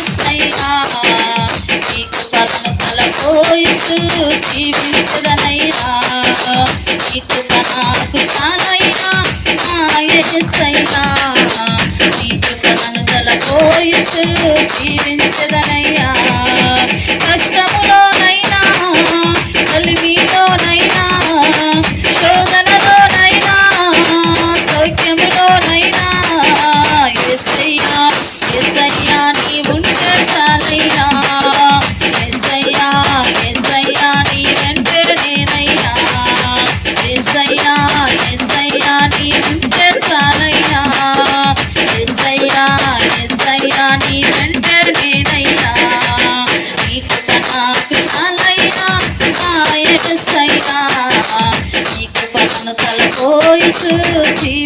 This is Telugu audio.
ఏసయ్యా నీ కృపలను తలపోయిస్తూ జీవించదనయ్యా నీ కృప నాకు చాలయ్యా ఏసయ్యా నీ కృపలను తలపోయిస్తూ జీవించదనయ్యా కష్టములోనైనా కలిమిలోనైనా శోధనలోనైనా సౌఖ్యములోనైనా ఎస్ఐయా ఎస్ఐ 自己